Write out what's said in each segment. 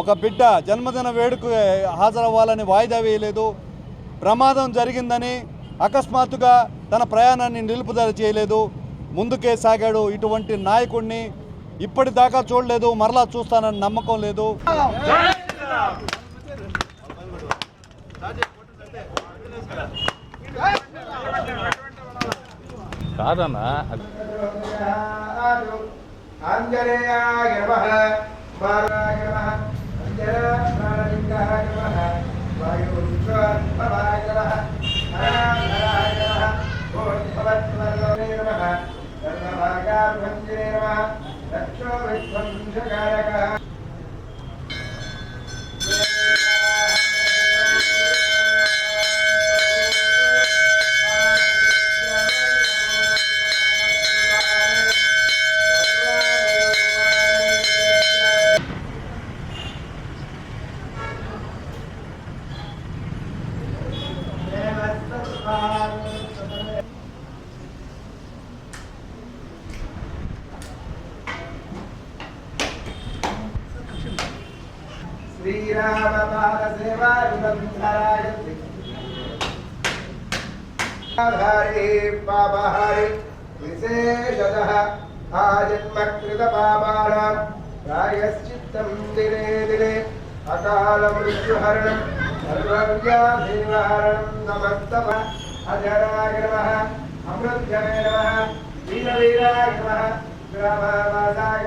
ఒక బిడ్డ జన్మదిన వేడుక హాజరవ్వాలని వాయిదా వేయలేదు. ప్రమాదం జరిగిందని అకస్మాత్తుగా తన ప్రయాణాన్ని నిలుపుదల చేయలేదు. ముందుకే సాగాడు ఇటువంటి నాయకుడిని ఇప్పటిదాకా చూడలేదు మరలా చూస్తానని నమ్మకం లేదు. కాదన్నా అది ఆంజనేయాయ నమః మారాయ నమః అంజనాలింగాయ నమః వాయుపుత్రాయ నమః హరాయ నమః భూత్పవత్వరే నమః శ్రీరామపాదసేవాయుధరాయ ఆధారే పాపహారి విశేషతః ఆజన్మకృతపాపానాం ప్రాయశ్చిత్తం దినే దినే అకాల మృత్యుహరణం సర్వవ్యాధినివారణం నమస్తమ అజరాయ అమృత్యమే నమః వీరవీరాయ నమః గ్రామవాసాయ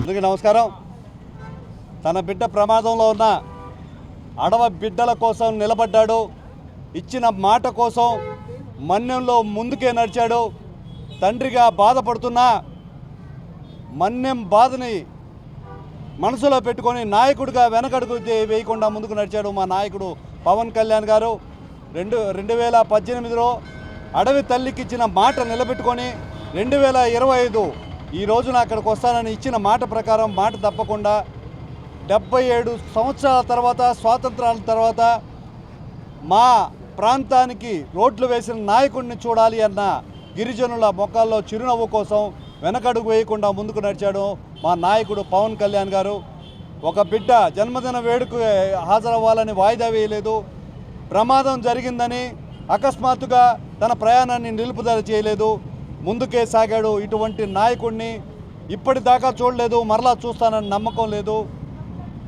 అందుకే నమస్కారం. తన బిడ్డ ప్రమాదంలో ఉన్న అడవ బిడ్డల కోసం నిలబడ్డాడు. ఇచ్చిన మాట కోసం మన్యంలో ముందుకే నడిచాడు. తండ్రిగా బాధపడుతున్నా మన్యం బాధని మనసులో పెట్టుకొని నాయకుడిగా వెనకడుగు వేయకుండా ముందుకు నడిచాడు మా నాయకుడు పవన్ కళ్యాణ్ గారు. రెండు రెండు వేల పద్దెనిమిదిలో అడవి తల్లికి ఇచ్చిన మాట నిలబెట్టుకొని రెండు వేల ఇరవై ఐదు ఈ రోజున అక్కడికి వస్తానని ఇచ్చిన మాట ప్రకారం మాట తప్పకుండా డెబ్బై ఏడు సంవత్సరాల తర్వాత స్వాతంత్రాల తర్వాత మా ప్రాంతానికి రోడ్లు వేసిన నాయకుడిని చూడాలి అన్న గిరిజనుల మొక్కల్లో చిరునవ్వు కోసం వెనకడుగు వేయకుండా ముందుకు నడిచాడు మా నాయకుడు పవన్ కళ్యాణ్ గారు. ఒక బిడ్డ జన్మదిన వేడుక హాజరవ్వాలని వాయిదా వేయలేదు. ప్రమాదం జరిగిందని అకస్మాత్తుగా తన ప్రయాణాన్ని నిలుపుదల చేయలేదు. ముందుకే సాగాడు ఇటువంటి నాయకుడిని. ఇప్పటిదాకా చూడలేదు మరలా చూస్తానని నమ్మకం లేదు.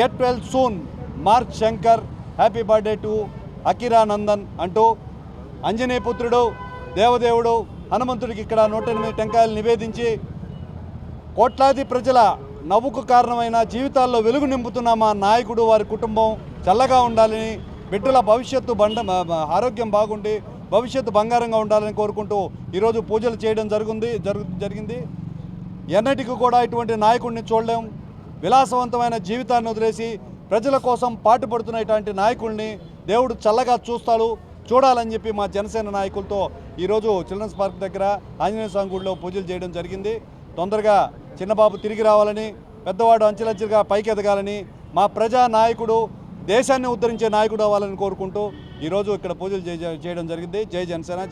Get well soon Mark Shankar happy birthday to Akira Nandan అంటూ అంజనీ పుత్రుడు దేవదేవుడు హనుమంతుడికి ఇక్కడ నూట ఎనిమిది టెంకాయలు నివేదించి కోట్లాది ప్రజల నవ్వుకు కారణమైన జీవితాల్లో వెలుగు నింపుతున్న మా నాయకుడు వారి కుటుంబం చల్లగా ఉండాలని బిడ్డల భవిష్యత్తు బండ ఆరోగ్యం బాగుండి భవిష్యత్తు బంగారంగా ఉండాలని కోరుకుంటూ ఈరోజు పూజలు చేయడం జరుగుంది జరుగు జరిగింది. ఎన్నటికి కూడా ఇటువంటి నాయకుడిని చూడలేం. విలాసవంతమైన జీవితాన్ని వదిలేసి ప్రజల కోసం పాటుపడుతున్న ఇటువంటి నాయకుడిని దేవుడు చల్లగా చూస్తాడు. చూడాలని చెప్పి మా జనసేన నాయకులతో ఈరోజు చిల్డ్రన్స్ పార్క్ దగ్గర ఆంజనేయ స్వామి గుడిలో పూజలు చేయడం జరిగింది. తొందరగా చిన్నబాబు తిరిగి రావాలని పెద్దవాడు అంచెలంచెలుగా పైకి ఎదగాలని మా ప్రజా నాయకుడు దేశాన్ని ఉద్ధరించే నాయకుడు అవ్వాలని కోరుకుంటూ ఈరోజు ఇక్కడ పూజలు చేయడం జరిగింది. జై జనసేన